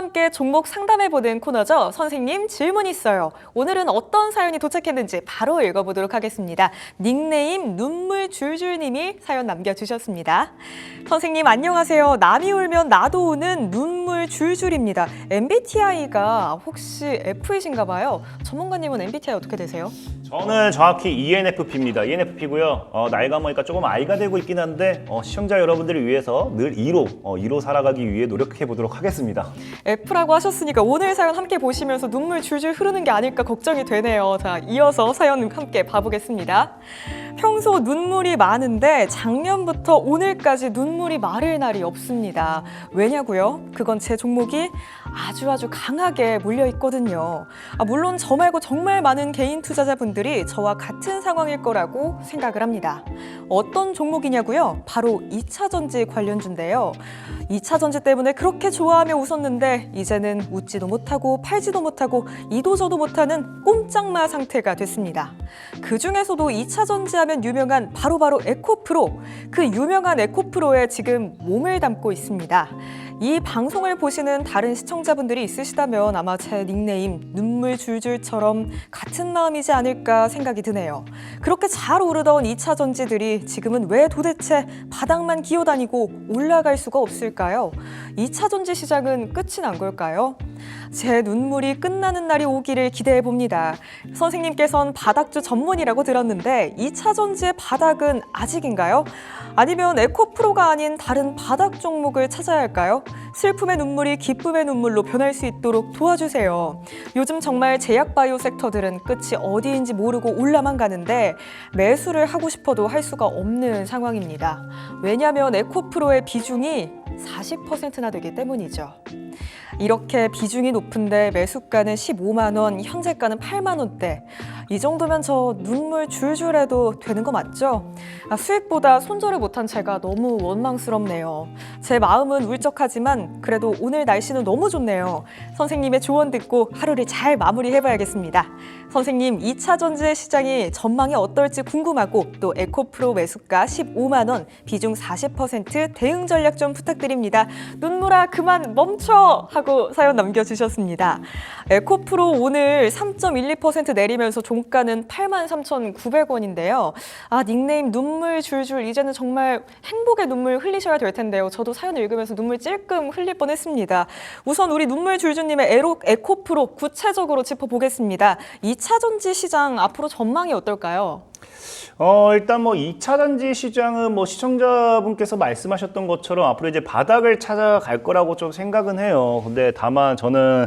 함께 종목 상담해보는 코너죠. 선생님 질문 있어요. 오늘은 어떤 사연이 도착했는지 바로 읽어보도록 하겠습니다. 닉네임 눈물 줄줄님이 사연 남겨주셨습니다. 선생님 안녕하세요. 남이 울면 나도 우는 눈물 줄줄입니다. MBTI가 혹시 F이신가 봐요. 전문가님은 MBTI 어떻게 되세요? 저는 정확히 ENFP입니다. ENFP고요. 어, 나이가 먹으니까 조금 아이가 되고 있긴 한데 어, 시청자 여러분들을 위해서 늘 2로, 어, 2로 살아가기 위해 노력해 보도록 하겠습니다. F라고 하셨으니까 오늘 사연 함께 보시면서 눈물 줄줄 흐르는 게 아닐까 걱정이 되네요. 자, 이어서 사연 함께 봐보겠습니다. 평소 눈물이 많은데 작년부터 오늘까지 눈물이 마를 날이 없습니다. 왜냐고요? 그건 제 종목이 아주 아주 강하게 물려 있거든요. 아, 물론 저 말고 정말 많은 개인 투자자분들이 저와 같은 상황일 거라고 생각을 합니다. 어떤 종목이냐고요? 바로 2차 전지 관련주인데요. 2차 전지 때문에 그렇게 좋아하며 웃었는데 이제는 웃지도 못하고 팔지도 못하고 이도저도 못하는 꼼짝마 상태가 됐습니다. 그 중에서도 2차 전지하면 유명한 바로바로 에코프로 그 유명한 에코프로에 지금 몸을 담고 있습니다. 이 방송을 보시는 다른 시청자 분들이 있으시다면 아마 제 닉네임 눈물 줄줄처럼 같은 마음이지 않을까 생각이 드네요. 그렇게 잘 오르던 2차 전지들이 지금은 왜 도대체 바닥만 기어다니고 올라갈 수가 없을까요? 2차 전지 시장은 끝이 난 걸까요? 제 눈물이 끝나는 날이 오기를 기대해 봅니다. 선생님께선 바닥주 전문이라고 들었는데 2차 전지의 바닥은 아직인가요? 아니면 에코프로가 아닌 다른 바닥 종목을 찾아야 할까요? 슬픔의 눈물이 기쁨의 눈물로 변할 수 있도록 도와주세요. 요즘 정말 제약 바이오 섹터들은 끝이 어디인지 모르고 올라만 가는데 매수를 하고 싶어도 할 수가 없는 상황입니다. 왜냐하면 에코프로의 비중이 40%나 되기 때문이죠. 이렇게 비중이 높은데 매수가는 15만 원, 현재가는 8만 원대. 이 정도면 저 눈물 줄줄 해도 되는 거 맞죠? 아, 수익보다 손절을 못한 제가 너무 원망스럽네요. 제 마음은 울적하지만 그래도 오늘 날씨는 너무 좋네요. 선생님의 조언 듣고 하루를 잘 마무리해봐야겠습니다. 선생님, 2차 전지의 시장이 전망이 어떨지 궁금하고 또 에코프로 매수가 15만 원, 비중 40% 대응 전략 좀 부탁드립니다. 눈물아 그만 멈춰 하고 사연 남겨주셨습니다. 에코프로 오늘 3.12% 내리면서 종 가는 83,900원인데요. 아 닉네임 눈물 줄줄 이제는 정말 행복의 눈물 흘리셔야 될 텐데요. 저도 사연 읽으면서 눈물 찔끔 흘릴 뻔했습니다. 우선 우리 눈물 줄줄님의 에로, 에코프로 구체적으로 짚어보겠습니다. 2차 전지 시장 앞으로 전망이 어떨까요? 어, 일단 뭐 2차 전지 시장은 뭐 시청자분께서 말씀하셨던 것처럼 앞으로 이제 바닥을 찾아갈 거라고 좀 생각은 해요. 근데 다만 저는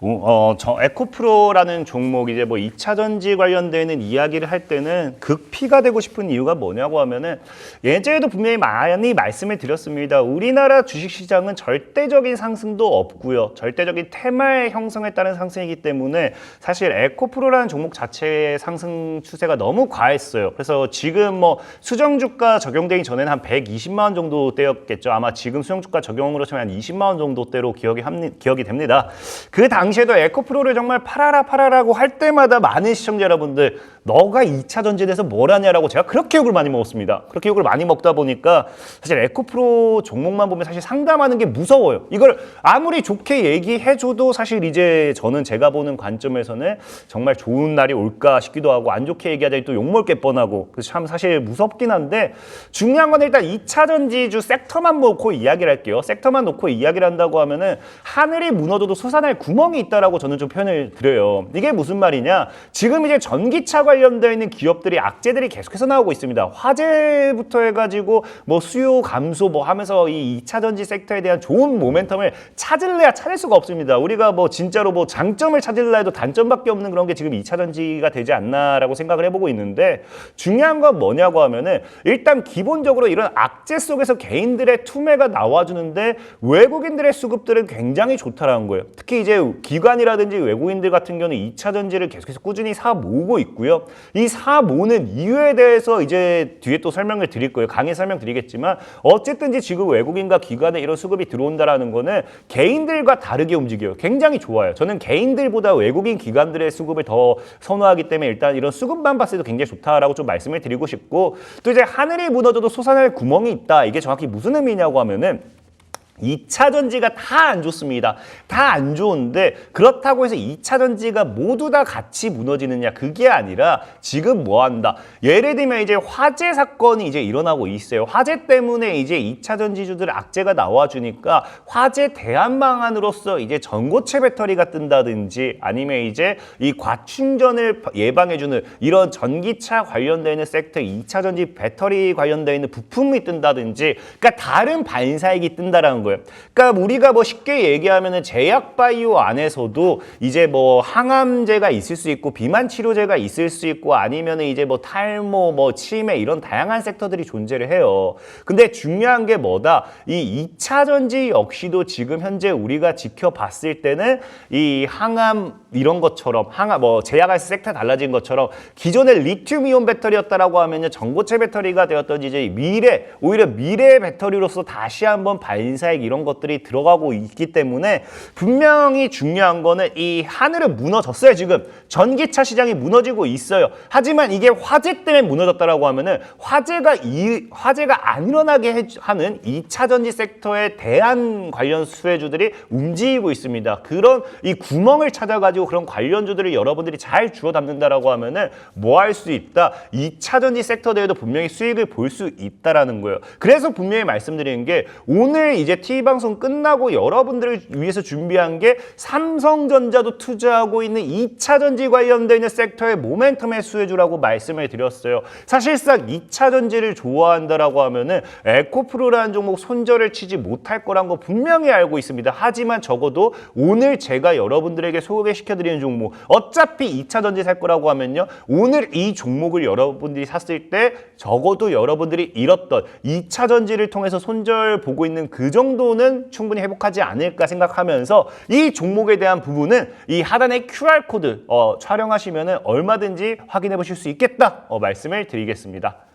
어, 저 에코프로라는 종목 이제 뭐 2차 전지 관련되는 이야기를 할 때는 극피가 되고 싶은 이유가 뭐냐고 하면은 예전에도 분명히 많이 말씀을 드렸습니다. 우리나라 주식 시장은 절대적인 상승도 없고요. 절대적인 테마의 형성에 따른 상승이기 때문에 사실 에코프로라는 종목 자체의 상승 추세가 너무 과 했어요. 그래서 지금 뭐 수정 주가 적용되기 전에는 한 120만 원 정도 대였겠죠. 아마 지금 수정 주가 적용으로 치면 한 20만 원 정도 대로 기억이 합니, 기억이 됩니다. 그 당시에도 에코프로를 정말 팔아라 팔아라고 할 때마다 많은 시청자 여러분들 너가 2차 전지에 대해서 뭘 하냐라고 제가 그렇게 욕을 많이 먹었습니다. 그렇게 욕을 많이 먹다 보니까 사실 에코프로 종목만 보면 사실 상담하는 게 무서워요. 이걸 아무리 좋게 얘기해줘도 사실 이제 저는 제가 보는 관점에서는 정말 좋은 날이 올까 싶기도 하고 안 좋게 얘기하자니 또 욕먹 을 게 뻔하고 참 사실 무섭긴 한데 중요한 건 일단 2차 전지주 섹터만 놓고 이야기를 할게요. 섹터만 놓고 이야기를 한다고 하면은 하늘이 무너져도 솟아날 구멍이 있다라고 저는 좀 표현을 드려요. 이게 무슨 말이냐? 지금 이제 전기차 관련되어 있는 기업들이 악재들이 계속해서 나오고 있습니다. 화재부터 해가지고 뭐 수요 감소 뭐 하면서 이 2차 전지 섹터에 대한 좋은 모멘텀을 찾을래야 찾을 수가 없습니다. 우리가 뭐 진짜로 뭐 장점을 찾을라 해도 단점밖에 없는 그런 게 지금 2차 전지가 되지 않나라고 생각을 해보고 있는데 중요한 건 뭐냐고 하면은 일단 기본적으로 이런 악재 속에서 개인들의 투매가 나와주는데 외국인들의 수급들은 굉장히 좋다라는 거예요. 특히 이제 기관이라든지 외국인들 같은 경우는 2차 전지를 계속해서 꾸준히 사 모으고 있고요. 이 사 모으는 이유에 대해서 이제 뒤에 또 설명을 드릴 거예요. 강의 설명 드리겠지만 어쨌든지 지금 외국인과 기관에 이런 수급이 들어온다라는 거는 개인들과 다르게 움직여요. 굉장히 좋아요. 저는 개인들보다 외국인 기관들의 수급을 더 선호하기 때문에 일단 이런 수급만 봤을 때 굉장히 좋다라고 좀 말씀을 드리고 싶고 또 이제 하늘이 무너져도 솟아날 구멍이 있다. 이게 정확히 무슨 의미냐고 하면은 2차 전지가 다 안 좋습니다. 다 안 좋은데 그렇다고 해서 2차 전지가 모두 다 같이 무너지느냐 그게 아니라 지금 뭐 한다. 예를 들면 이제 화재 사건이 이제 일어나고 있어요. 화재 때문에 이제 2차 전지주들 악재가 나와 주니까 화재 대안 방안으로서 이제 전고체 배터리가 뜬다든지 아니면 이제 이 과충전을 예방해 주는 이런 전기차 관련되어 있는 섹터 2차 전지 배터리 관련되어 있는 부품이 뜬다든지 그러니까 다른 반사익이 뜬다라는 거예요. 그러니까 우리가 뭐 쉽게 얘기하면은 제약 바이오 안에서도 이제 뭐 항암제가 있을 수 있고 비만 치료제가 있을 수 있고 아니면은 이제 뭐 탈모 뭐 치매 이런 다양한 섹터들이 존재를 해요. 근데 중요한 게 뭐다? 이 2차 전지 역시도 지금 현재 우리가 지켜봤을 때는 이 항암 이런 것처럼 항암 뭐 제약할 섹터 달라진 것처럼 기존의 리튬 이온 배터리였다라고 하면요 전고체 배터리가 되었던 이제 미래 오히려 미래 배터리로서 다시 한번 반사 액 이런 것들이 들어가고 있기 때문에 분명히 중요한 거는 이 하늘은 무너졌어요 지금. 전기차 시장이 무너지고 있어요. 하지만 이게 화재 때문에 무너졌다라고 하면은 화재가 이 화재가 안 일어나게 해- 하는 2차 전지 섹터의 대안 관련 수혜주들이 움직이고 있습니다. 그런 이 구멍을 찾아가지고 그런 관련주들을 여러분들이 잘 주워 담는다라고 하면은 뭐 할 수 있다? 2차 전지 섹터대에도 분명히 수익을 볼 수 있다라는 거예요. 그래서 분명히 말씀드리는 게 오늘 이제 TV 방송 끝나고 여러분들을 위해서 준비한 게 삼성전자도 투자하고 있는 2차 전지 관련되어 있는 섹터의 모멘텀의 수혜주라고 말씀을 드렸어요. 사실상 2차 전지를 좋아한다라고 하면은 에코프로라는 종목 손절을 치지 못할 거란 거 분명히 알고 있습니다. 하지만 적어도 오늘 제가 여러분들에게 소개시켜 드리는 종목 어차피 2차 전지 살 거라고 하면요. 오늘 이 종목을 여러분들이 샀을 때 적어도 여러분들이 잃었던 2차 전지를 통해서 손절 보고 있는 그 정도 는 충분히 회복하지 않을까 생각하면서 이 종목에 대한 부분은 이 하단의 QR 코드 어, 촬영하시면 얼마든지 확인해 보실 수 있겠다 어, 말씀을 드리겠습니다.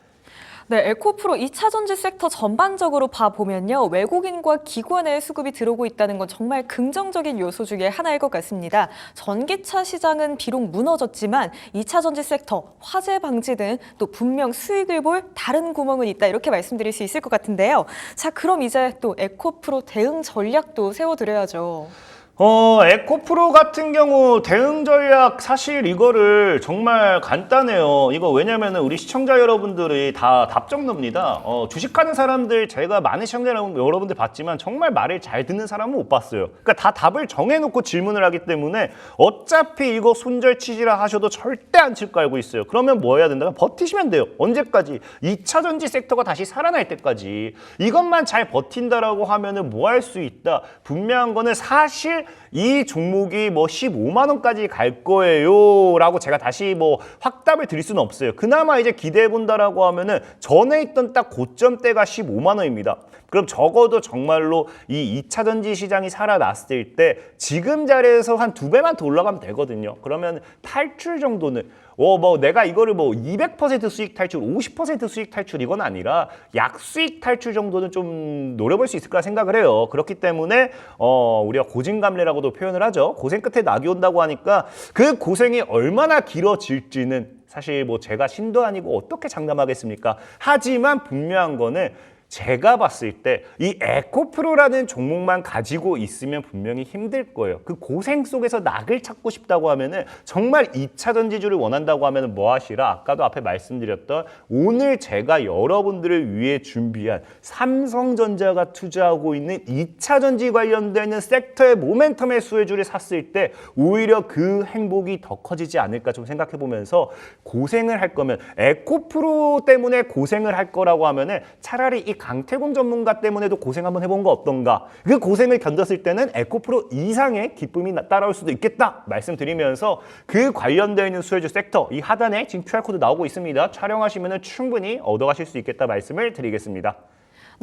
네, 에코프로 2차 전지 섹터 전반적으로 봐보면요. 외국인과 기관의 수급이 들어오고 있다는 건 정말 긍정적인 요소 중에 하나일 것 같습니다. 전기차 시장은 비록 무너졌지만 2차 전지 섹터, 화재 방지 등 또 분명 수익을 볼 다른 구멍은 있다 이렇게 말씀드릴 수 있을 것 같은데요. 자, 그럼 이제 또 에코프로 대응 전략도 세워드려야죠. 어, 에코프로 같은 경우 대응 전략 사실 이거를 정말 간단해요. 이거 왜냐면은 우리 시청자 여러분들이 다 답정너입니다. 어, 주식하는 사람들 제가 많은 시청자 여러분- 여러분들 봤지만 정말 말을 잘 듣는 사람은 못 봤어요. 그러니까 다 답을 정해놓고 질문을 하기 때문에 어차피 이거 손절 치지라 하셔도 절대 안 칠 거 알고 있어요. 그러면 뭐 해야 된다? 버티시면 돼요. 언제까지? 2차 전지 섹터가 다시 살아날 때까지. 이것만 잘 버틴다라고 하면은 뭐 할 수 있다? 분명한 거는 사실 이 종목이 뭐 15만 원까지 갈 거예요라고 제가 다시 뭐 확답을 드릴 수는 없어요. 그나마 이제 기대해 본다라고 하면은 전에 있던 딱 고점대가 15만 원입니다. 그럼 적어도 정말로 이 2차 전지 시장이 살아났을 때 지금 자리에서 한 두 배만 더 올라가면 되거든요. 그러면 탈출 정도는 어, 뭐 내가 이거를 뭐 200% 수익 탈출, 50% 수익 탈출 이건 아니라 약 수익 탈출 정도는 좀 노려볼 수 있을 거라 생각을 해요. 그렇기 때문에 어, 우리가 고진감래라고도 표현을 하죠. 고생 끝에 낙이 온다고 하니까 그 고생이 얼마나 길어질지는 사실 뭐 제가 신도 아니고 어떻게 장담하겠습니까? 하지만 분명한 거는 제가 봤을 때 이 에코프로라는 종목만 가지고 있으면 분명히 힘들 거예요. 그 고생 속에서 낙을 찾고 싶다고 하면은 정말 2차 전지주를 원한다고 하면은 뭐 하시라? 아까도 앞에 말씀드렸던 오늘 제가 여러분들을 위해 준비한 삼성전자가 투자하고 있는 2차 전지 관련되는 섹터의 모멘텀의 수혜주를 샀을 때 오히려 그 행복이 더 커지지 않을까 좀 생각해 보면서 고생을 할 거면 에코프로 때문에 고생을 할 거라고 하면은 차라리 이 강태공 전문가 때문에도 고생 한번 해본 거 어떤가? 그 고생을 견뎠을 때는 에코프로 이상의 기쁨이 나- 따라올 수도 있겠다 말씀드리면서 그 관련되어 있는 수혜주 섹터 이 하단에 지금 QR 코드 나오고 있습니다. 촬영하시면 충분히 얻어가실 수 있겠다 말씀을 드리겠습니다.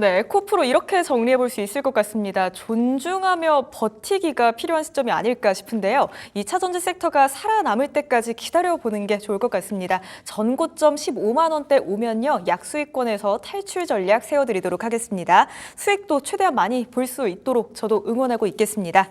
네, 에코프로 이렇게 정리해 볼 수 있을 것 같습니다. 존중하며 버티기가 필요한 시점이 아닐까 싶은데요. 2차 전지 섹터가 살아남을 때까지 기다려보는 게 좋을 것 같습니다. 전고점 15만 원대 오면요. 약수익권에서 탈출 전략 세워드리도록 하겠습니다. 수익도 최대한 많이 볼 수 있도록 저도 응원하고 있겠습니다.